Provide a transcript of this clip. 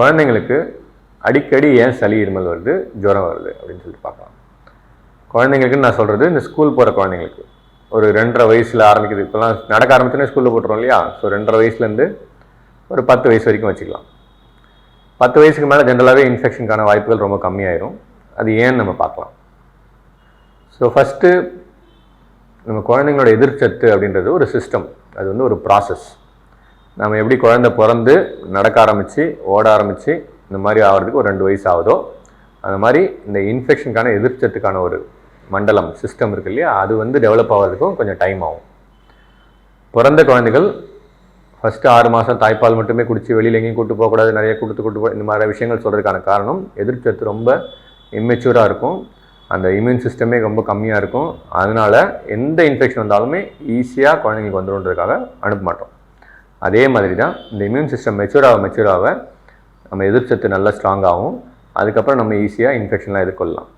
குழந்தைங்களுக்கு அடிக்கடி ஏன் சளி இருமல் வருது ஜுரம் வருது அப்படின்னு சொல்லிட்டு பார்க்கலாம். குழந்தைங்களுக்குன்னு நான் சொல்கிறது இந்த ஸ்கூல் போகிற குழந்தைங்களுக்கு. ஒரு ரெண்டரை வயசில் ஆரம்பிக்குது. இப்போலாம் நடக்க ஆரம்பிச்சோன்னே ஸ்கூலில் போட்டுருவோம் இல்லையா? ஸோ ரெண்டரை வயசுலேருந்து ஒரு பத்து வயசு வரைக்கும் வச்சுக்கலாம். பத்து வயசுக்கு மேலே ஜென்ரலாகவே இன்ஃபெக்ஷனுக்கான வாய்ப்புகள் ரொம்ப கம்மியாயிரும். அது ஏன்னு நம்ம பார்க்கலாம். ஸோ ஃபஸ்ட்டு நம்ம குழந்தைங்களோட எதிர்ச்சத்து அப்படின்றது ஒரு சிஸ்டம் அது வந்து ஒரு ப்ராசஸ் நம்ம எப்படி குழந்தை பிறந்து நடக்க ஆரம்பித்து ஓட ஆரம்பித்து இந்த மாதிரி ஆகிறதுக்கு ஒரு ரெண்டு வயசு ஆகுதோ அந்த மாதிரி இந்த இன்ஃபெக்ஷனுக்கான எதிர்த்தத்துக்கான ஒரு மண்டலம் சிஸ்டம் இருக்கு இல்லையா அது வந்து டெவலப் ஆகிறதுக்கும் கொஞ்சம் டைம் ஆகும். பிறந்த குழந்தைகள் ஃபஸ்ட்டு ஆறு மாதம் தாய்ப்பால் மட்டுமே குடித்து வெளியில் எங்கேயும் கூட்டு போகக்கூடாது நிறைய கூட்டு கூட்டு போ இந்த மாதிரி விஷயங்கள் சொல்கிறதுக்கான காரணம் எதிர்ச்சத்து ரொம்ப இம்மெச்சூராக இருக்கும். அந்த இம்யூன் சிஸ்டமே ரொம்ப கம்மியாக இருக்கும். அதனால் எந்த இன்ஃபெக்ஷன் வந்தாலுமே ஈஸியாக குழந்தைங்களுக்கு வந்துடும்ன்றதுக்காக அனுப்ப மாட்டோம். அதே மாதிரி தான் இந்த இம்யூன் சிஸ்டம் மெச்சூர் ஆக மெச்சூர் ஆக நம்ம எதிர்ச்சத்து நல்லா ஸ்ட்ராங் ஆகும். அதுக்கப்புறம் நம்ம ஈஸியாக இன்ஃபெக்ஷன்லாம் எதிர்கொள்ளலாம்.